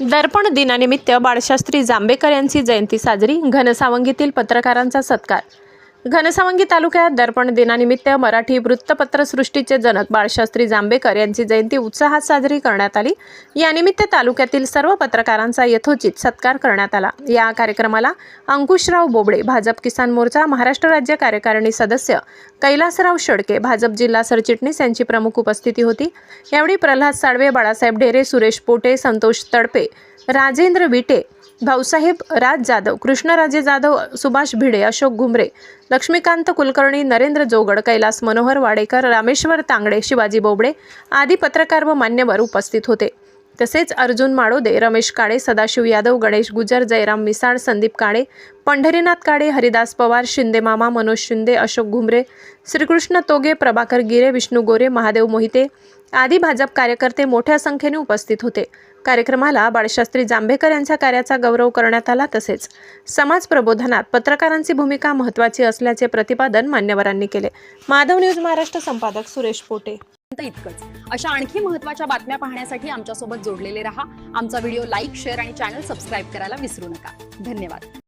दर्पण दिनानिमित्त बाळशास्त्री जांभेकर यांची जयंती साजरी. घनसावंगीतील पत्रकारांचा सत्कार. घनसावंगी तालुक्यात दर्पण दिनानिमित्त मराठी वृत्तपत्रसृष्टीचे जनक बाळशास्त्री जांभेकर यांची जयंती उत्साहात साजरी करण्यात आली. यानिमित्त तालुक्यातील सर्व पत्रकारांचा यथोचित सत्कार करण्यात आला. या कार्यक्रमाला अंकुशराव बोबडे भाजप किसान मोर्चा महाराष्ट्र राज्य कार्यकारिणी सदस्य कैलासराव शेडके भाजप जिल्हा सरचिटणीस यांची प्रमुख उपस्थिती होती. यावेळी प्रल्हाद साळवे बाळासाहेब ढेरे सुरेश पोटे संतोष तडपे राजेंद्र विटे भाऊसाहेब राज जाधव कृष्णराजे जाधव सुभाष भिडे अशोक घुमरे लक्ष्मीकांत कुलकर्णी नरेंद्र जोगड कैलास मनोहर वाडेकर रामेश्वर तांगडे शिवाजी बोबडे आदी पत्रकार व मान्यवर उपस्थित होते. तसेच अर्जुन माळोदे रमेश काळे सदाशिव यादव गणेश गुजर जयराम मिसाळ संदीप काळे पंढरीनाथ काळे हरिदास पवार शिंदे मामा मनोज शिंदे अशोक घुमरे श्रीकृष्ण तोगे प्रभाकर गिरे विष्णू गोरे महादेव मोहिते आदी भाजप कार्यकर्ते मोठ्या संख्येने उपस्थित होते. कार्यक्रमाला बाळशास्त्री जांभेकर यांच्या कार्याचा गौरव करण्यात आला तसेच समाज प्रबोधनात पत्रकारांची भूमिका महत्त्वाची असल्याचे प्रतिपादन मान्यवरांनी केले. माधव न्यूज महाराष्ट्र संपादक सुरेश पोटे. इतकंच. अशा आणखी महत्त्वाच्या बातम्या पाहण्यासाठी आमच्यासोबत जोडलेले रहा. आमचा व्हिडिओ लाईक शेअर आणि चॅनल सबस्क्राईब करायला विसरू नका. धन्यवाद.